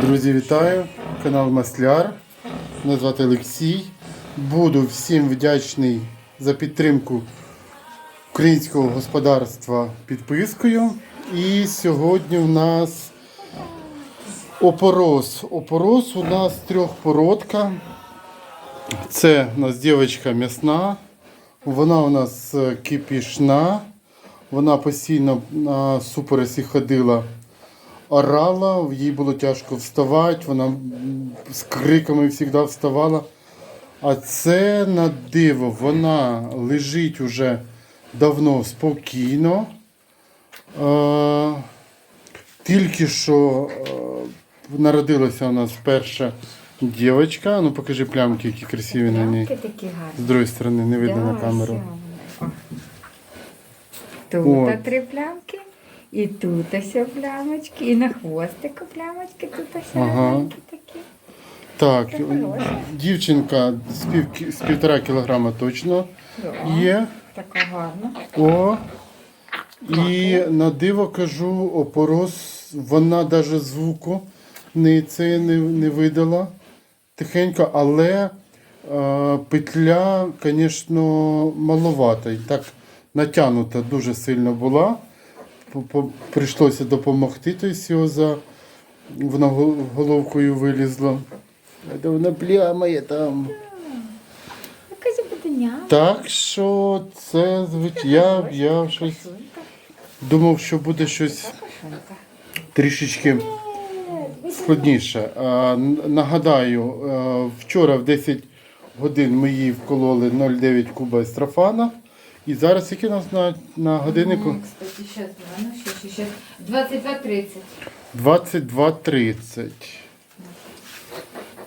Друзі, вітаю! Канал Масляр. Мене звати Олексій. Буду всім вдячний за підтримку українського господарства підпискою. І сьогодні у нас опорос. Опорос у нас трьохпородка. Це у нас дівчинка м'ясна. Вона у нас кипішна. Вона постійно на супоросі ходила орала, їй було тяжко вставати, вона з криками завжди вставала. А це на диво, вона лежить уже давно спокійно. Е, тільки що е, народилася у нас перша дівчинка. Ну покажи плямки, які красиві на ній. Такі гарні. З другої сторони не видно на камеру. Тут От. три плямки, і тут ось плямочки, і на хвостику плямочки, тут ось Ага. маленькі такі. Так, Це хороше. дівчинка з, пів, з півтора кілограма точно Да. є. Така гарна. О. І на диво кажу, опорос, вона навіть звуку не, це не, не видала тихенько, але е, петля, звісно, маловата. І так натягнута дуже сильно була. Прийшлося допомогти, тобто його за вона головкою вилізла. Де вона плямає там. Якась. Так що це. Я, я щось думав, що буде щось трішечки складніше. А, нагадаю, е, вчора в 10 годин ми їй вкололи 0,9 куба естрофана. І зараз який у нас на, на годиннику? Кстати, сейчас, ну, ще, ще, ще. 22.30. 22.30.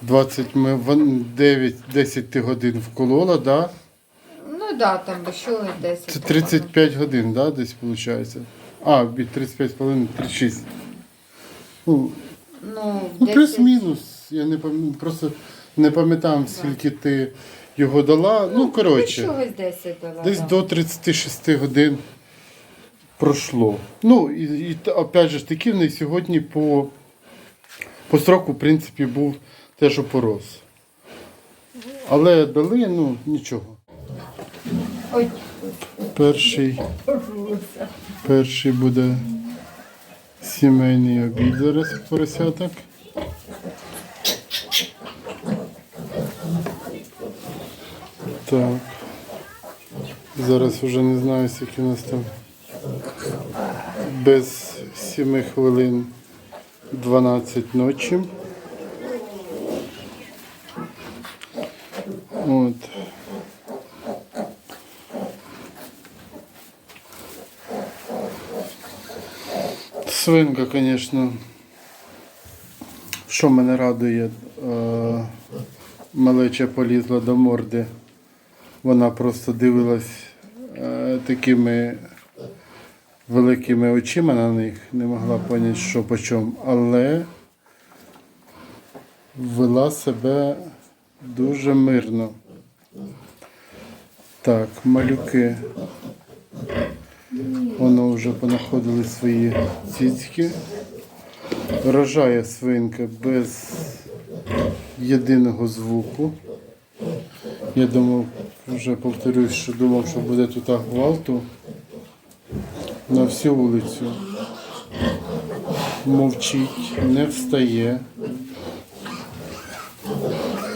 20 ми в 9, 10 ти годин вколола, да? Ну да, там би 10. Це 35 годин, да, десь виходить? А, від 35,5 36. Ну, Ну, Ну, 10. плюс-мінус. Я не пам'ятаю, просто не пам'ятаю, скільки ти його дала. Ну, коротше, Чогось 10 дала. десь да. до 36 годин пройшло. Ну, і, і опять же таки, в неї сьогодні по, по строку, в принципі, був теж опорос. Але дали, ну, нічого. Ой, Перший, перший буде сімейний обід зараз поросяток. Так. Зараз вже не знаю, скільки у нас там. Без 7 хвилин 12 ночі. От. Свинка, звісно. Що мене радує, е, малеча полізла до морди. Вона просто дивилась е, такими великими очима на них, не могла зрозуміти, що по чому, але вела себе дуже мирно. Так, малюки. Воно вже понаходили свої цицьки. Рожає свинка без єдиного звуку. Я думав, вже повторюсь, що думав, що буде тут гвалту на всю вулицю. Мовчить, не встає.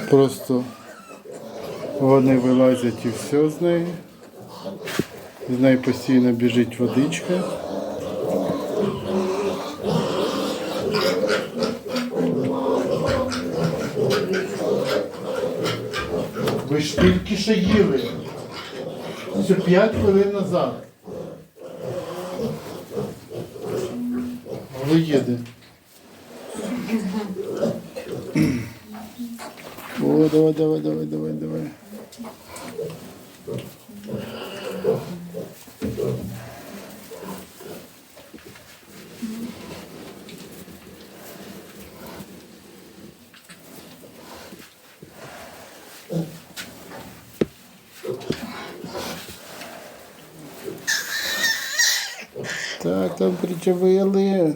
Просто вони вилазять і все з неї. З неї постійно біжить водичка. Ви ж тільки що їли. Це 5 хвилин назад. Але їде. О, давай, давай, давай, давай, давай. Так, там причавили.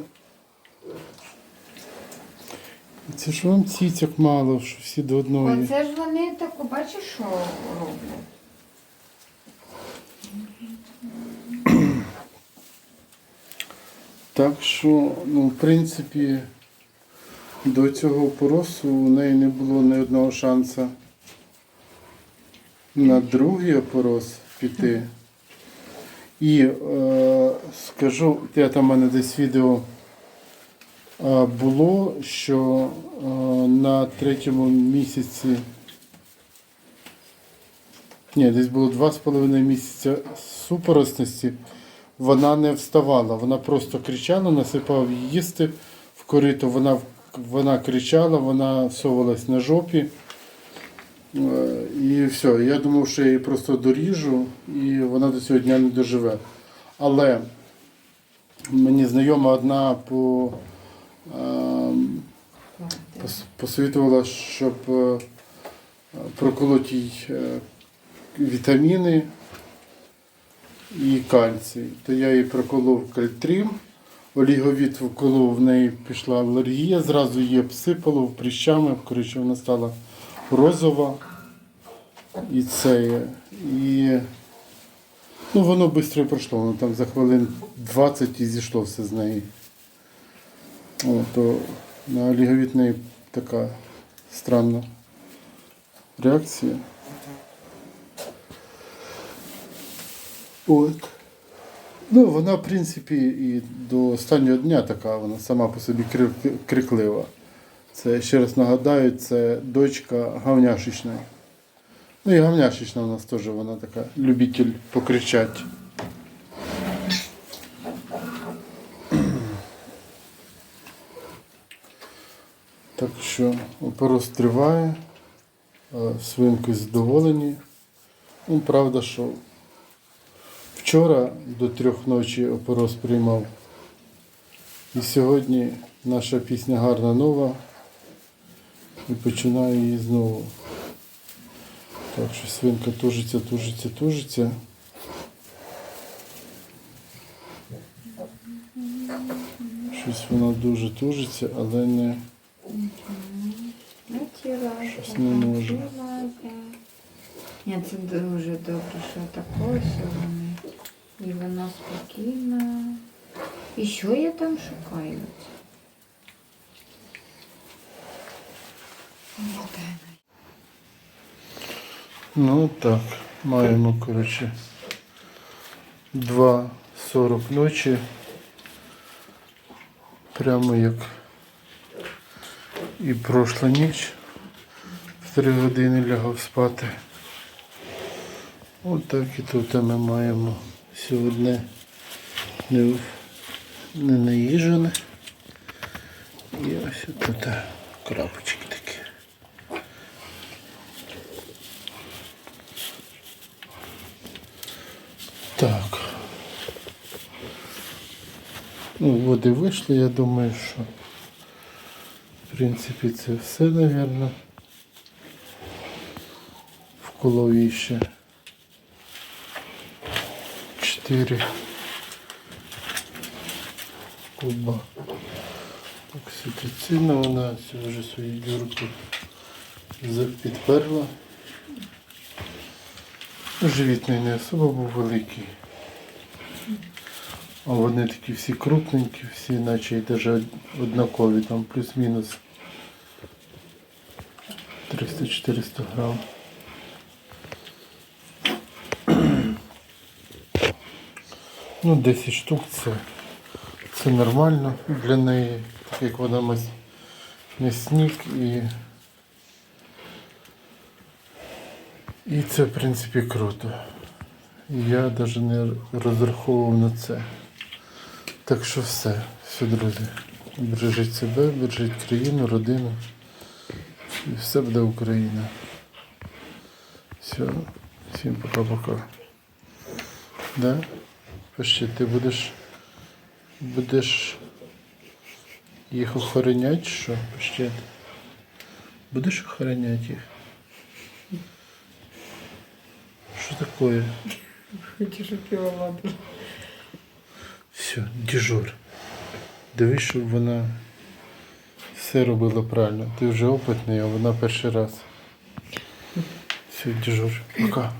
Це ж вам цицьок мало, що всі до одної. Оце ж вони таку, бачиш, що роблять? Так що, ну, в принципі, до цього поросу у неї не було ні одного шансу на другий опорос піти. І е, скажу, я там в мене десь відео е, було, що е, на третьому місяці. Ні, десь було два з половиною місяця супоросності. Вона не вставала, вона просто кричала, насипав їсти в корито. Вона, вона кричала, вона совалась на жопі. Е, І все. Я думав, що я її просто доріжу і вона до цього дня не доживе. Але мені знайома одна по, ем, посвітувала, щоб е, проколоти їй е, вітаміни і кальцій. То я їй проколов кальтрим, оліговіт вколов, в неї пішла алергія, зразу її обсипало прищами, коротше, вона стала розова. І це. І ну, воно швидко пройшло, воно там за хвилин 20 і зійшло все з неї. О, то на неї така странна реакція. От. Ну, вона, в принципі, і до останнього дня така, вона сама по собі крик- криклива. Це, ще раз нагадаю, це дочка Гавняшичної. Ну і Гавняшична у нас теж вона така любитель покричати. Так що опорос триває, свинки задоволені. Ну, правда, що Вчора до трьох ночі опорос приймав. І сьогодні наша пісня гарна нова. І починаю її знову. Так що свинка тужиться, тужиться, тужиться. Щось вона дуже тужиться, але не. Щось не може. Ні, це дуже добре, що такое сьогодні. І вона спокійна. І що я там шукаю? Не знаю. Ну так, маємо, коротше, 2.40 ночі. Прямо як і пройшла ніч. В 3 години лягав спати. Отак і тут ми маємо сьогодні не, не наїжене. І ось тут крапочки такі. Так. Ну, води вийшли, я думаю, що в принципі це все, мабуть. В колові ще 4 куба окситоцину. Вона вже свою дюрку підперла. Живітний не особо був великий. А вони такі всі крупненькі, всі наче й навіть однакові, там плюс-мінус 300-400 грам. Ну, 10 штук це, це нормально для неї, так як вона м'яс- м'ясник і І це, в принципі, круто. Я навіть не розраховував на це. Так що все, все, друзі. Бережіть себе, бережіть країну, родину. І все буде Україна. Все, всім пока-пока. Да? Пиши, ти будеш будеш їх охороняти, що? Пиши. Будеш охороняти їх? Что такое? Його. Все, дежур. Дивись, щоб вона все робила правильно. Ти вже опитний, а вона перший раз. Все, дежур. Пока.